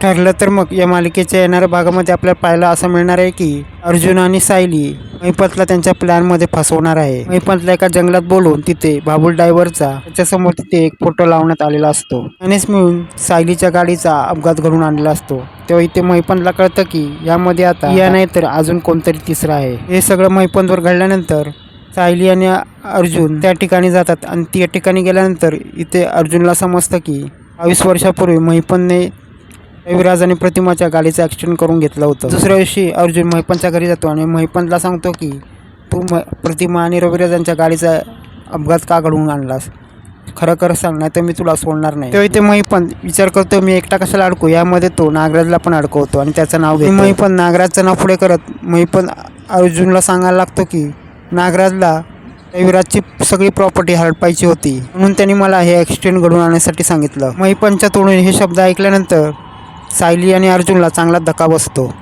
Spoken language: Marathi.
ठरलं तर मग या मालिकेच्या येणाऱ्या भागामध्ये आपल्याला पाहायला असं मिळणार आहे की अर्जुन आणि सायली महिपतला त्यांच्या प्लॅनमध्ये फसवणार आहे. महिपतला एका जंगलात बोलून तिथे बाबुल ड्रायव्हरचा त्याच्यासमोर तिथे एक फोटो लावण्यात आलेला असतो. त्यानेच मिळून सायलीच्या गाडीचा अपघात घडून आणलेला असतो. तेव्हा इथे महिपंतला कळतं की यामध्ये आता या नाही तर अजून कोणतरी तिसरा आहे. हे सगळं महिपंतवर घडल्यानंतर सायली आणि अर्जुन त्या ठिकाणी जातात आणि त्या ठिकाणी गेल्यानंतर इथे अर्जुनला समजतं की बावीस वर्षापूर्वी महिपनने रविराजाने प्रतिमाच्या गाडीचं ॲक्सिडेंट करून घेतलं होतं. दुसऱ्या दिवशी अर्जुन महिपनच्या घरी जातो आणि महिपनला सांगतो की तू म प्रतिमा आणि रविराजांच्या गाडीचा अपघात का घडवून आणलास? खरं खरं सांग नाही तर मी तुला सोडणार नाही. तेव्हा इथे महिपन विचार करतो मी एकटा कशाला अडकू? यामध्ये तो नागराजला पण अडकवतो आणि त्याचं नाव घेतो. महिपन नागराजचं नाव पुढे करत महिपन अर्जुनला सांगायला लागतो की नागराजला रविराजची सगळी प्रॉपर्टी हडपायची होती. म्हणून त्यांनी मला हे ॲक्सिडेंट घडवून आणण्यासाठी सांगितलं. महिपनच्या तोडून हे शब्द ऐकल्यानंतर सायली आणि अर्जुनला चांगला धक्का बसतो.